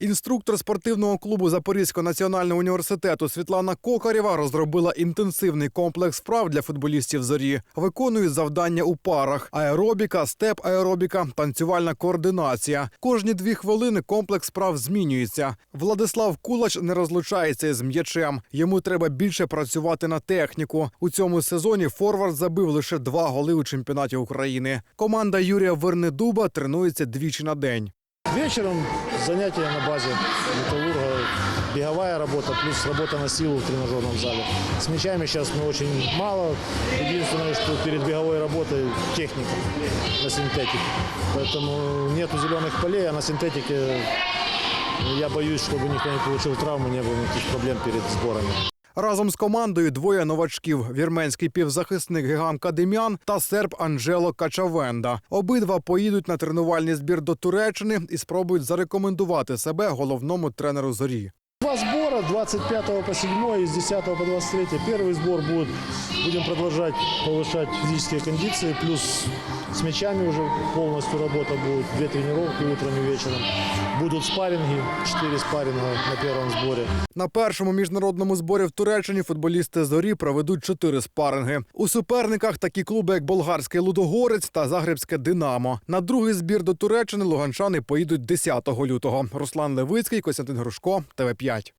Інструктор спортивного клубу Запорізького національного університету Світлана Кокарєва розробила інтенсивний комплекс вправ для футболістів зорі. Виконують завдання у парах: аеробіка, степ аеробіка, танцювальна координація. Кожні дві хвилини комплекс справ змінюється. Владислав Кулач не розлучається з м'ячем. Йому треба більше працювати на техніку. У цьому сезоні форвард забив лише два голи у чемпіонаті України. Команда Юрія Вернедуба тренується двічі на день. Вечером занятия на базе металлурга, беговая работа, плюс работа на силу в тренажерном зале. С мячами сейчас мы очень мало. Единственное, что перед беговой работой техника на синтетике. Поэтому нету зеленых полей, а на синтетике я боюсь, чтобы никто не получил травмы, не было никаких проблем перед сборами. Разом з командою двоє новачків: вірменський півзахисник Гегам Кадемян та серб Анджело Качавенда. Обидва поїдуть на тренувальний збір до Туреччини і спробують зарекомендувати себе головному тренеру зорі. Два сбора, 25 по 7 и с 10 по 23. Первый сбор будет, будем продолжать повышать физические кондиции, плюс с мячами уже полностью работа будет, две тренировки утром и вечером. Будут спарринги, 4 спарринга на першому зборі. На першому міжнародному зборі в Туреччині футболісти зорі проведуть чотири спаринги. У суперниках такі клуби, як болгарський Лудогорець та Загребське Динамо. На другий збір до Туреччини луганчани поїдуть 10 лютого. Руслан Левицький, Костянтин Грушко, ТВ 5